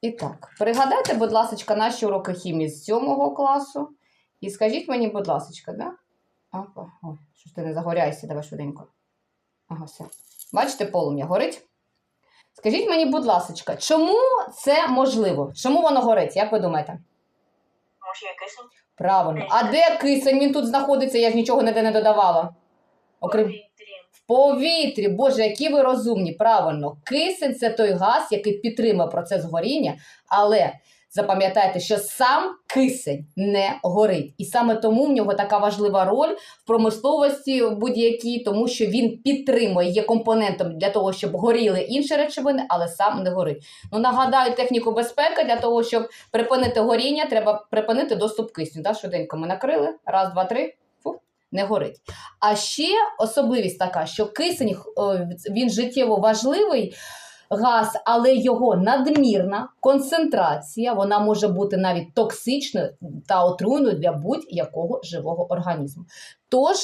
І так, пригадайте, будь ласка, наші уроки хімії з 7 класу. І скажіть мені, будь ласка, да? Опа. Ой, що ж ти не загоряйся, давай швиденько. Ага, все. Бачите, полум'я горить? Скажіть мені, будь ласка, чому це можливо? Чому воно горить? Як ви думаєте? Тому що є кисень. Правильно. А де кисень? Він тут знаходиться, я ж нічого ніде не додавала. Окрім Повітрі. Повітрі. Боже, які ви розумні. Правильно. Кисень це той газ, який підтримує процес горіння, але запам'ятайте, що сам кисень не горить. І саме тому в нього така важлива роль в промисловості будь-якій, тому що він підтримує, є компонентом для того, щоб горіли інші речовини, але сам не горить. Ну нагадаю техніку безпеки для того, щоб припинити горіння, треба припинити доступ кисню. Да? Швиденько ми накрили. Раз, два, три. Не горить. А ще особливість така, що кисень е, він життєво важливий. Газ, але його надмірна концентрація вона може бути навіть токсичною та отруйною для будь-якого живого організму. Тож